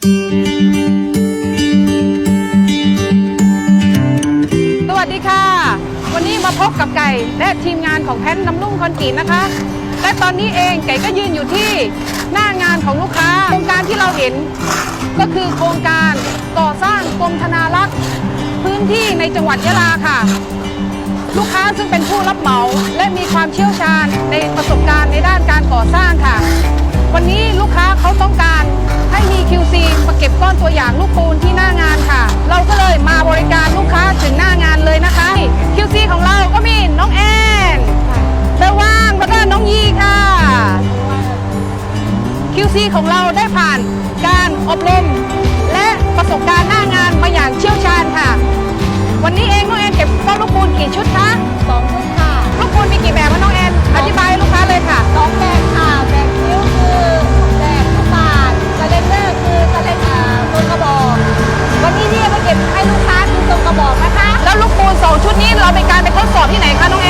สวัสดีค่ะ วันนี้มาพบกับไก่และทีมงานของแพนน้ำนุ่มคอนกรีตนะคะ และตอนนี้เองไก่ก็ยืนอยู่ที่หน้างานของลูกค้า โครงการที่เราเห็น ก็คือโครงการก่อสร้างกรมธนารักษ์พื้นที่ในจังหวัดยะลาค่ะ ลูกค้าซึ่งเป็นผู้รับเหมาและมีความเชี่ยวชาญในประสบการณ์ในด้านการก่อสร้างค่ะ วันนี้ลูกค้า QC ของเราได้ผ่านการอบรมและประสบการณ์หน้างานมาอย่างเชี่ยวชาญค่ะ วันนี้เองน้องแอนเก็บก้อนลูกปูนกี่ชุดคะสองชุดค่ะ ลูกปูนมีกี่แบบคะน้องแอนอธิบายให้ลูกค้าเลยค่ะ สองแบบค่ะ แบบคิ้วคือแบบลูกบาศก์สเลนเดอร์คือสเลนอ่าตัวกระบอก วันนี้ที่จะมาเก็บให้ลูกค้าคือตัวกระบอกนะคะ แล้วลูกปูนสองชุดนี้เราเป็นการไปทดสอบที่ไหนคะน้องแอน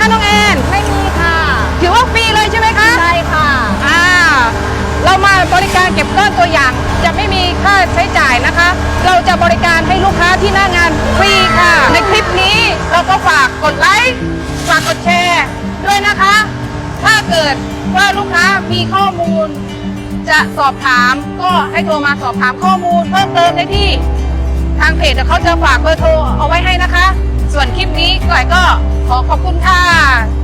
ค่าใช้จ่ายไหมคะน้องแอนไม่มีค่ะ ถือว่าฟรีเลยใช่ไหมคะ ใช่ค่ะอ่า เรามาบริการเก็บก้อนตัวอย่าง จะไม่มีค่าใช้จ่ายนะคะ เราจะบริการให้ลูกค้าที่หน้างานฟรีค่ะ ในคลิปนี้เราก็ฝากกดไลค์ฝากกดแชร์ด้วยนะคะ ถ้าเกิดว่าลูกค้ามีข้อมูล จะสอบถามก็ให้โทรมาสอบถามข้อมูลเพิ่มเติมได้ที่ ทางเพจเดี๋ยวเขาจะฝากเบอร์โทรเอาไว้ให้นะคะ ส่วนคลิปนี้ก้อยก็ขอขอบคุณค่ะ